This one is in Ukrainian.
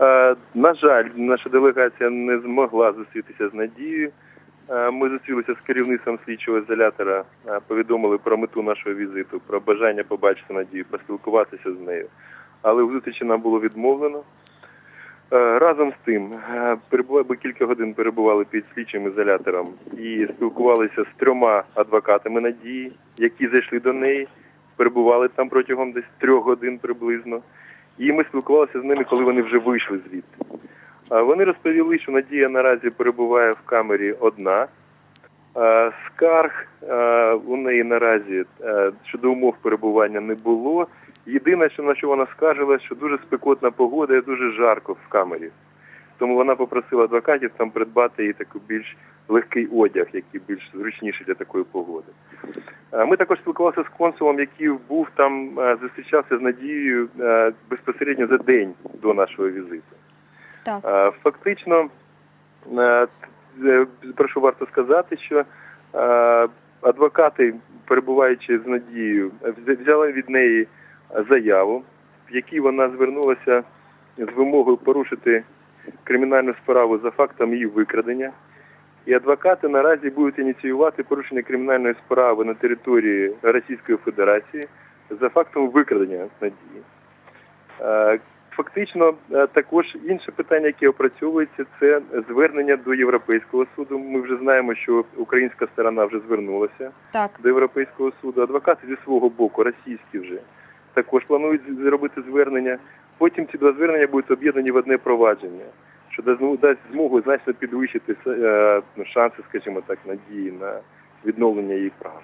Е, На жаль, наша делегація не змогла зустрітися з Надією. Е, Ми зустрілися з керівництвом слідчого ізолятора, е, повідомили про мету нашого візиту, про бажання побачити Надію, поспілкуватися з нею. Але в зустрічі нам було відмовлено. Разом з тим, ми кілька годин перебували під слідчим ізолятором і спілкувалися з трьома адвокатами Надії, які зайшли до неї, перебували там протягом десь трьох годин приблизно. І ми спілкувалися з ними, коли вони вже вийшли звідти. Вони розповіли, що Надія наразі перебуває в камері одна. Скарг у неї наразі е, щодо умов перебування не було. Єдине, на що вона скаржилася, що дуже спекотна погода і дуже жарко в камері. Тому вона попросила адвокатів там придбати їй такий більш легкий одяг, який більш зручніший для такої погоди. Е, Ми також спілкувалися з консулом, який був там, е, зустрічався з Надією е, безпосередньо за день до нашого візиту. Так. Фактично, про що варто сказати, що адвокати, перебуваючи з Надією, взяли від неї заяву, в якій вона звернулася з вимогою порушити кримінальну справу за фактом її викрадення. І адвокати наразі будуть ініціювати порушення кримінальної справи на території Російської Федерації за фактом викрадення Надії. Е, Фактично, е, також інше питання, яке опрацьовується, це звернення до Європейського суду. Ми вже знаємо, що українська сторона вже звернулася Так. до Європейського суду. Адвокати зі свого боку, російські вже, також планують зробити звернення. Потім ці два звернення будуть об'єднані в одне провадження, що дасть змогу- значно підвищити е, шанси, скажімо так, надії на відновлення їх прав.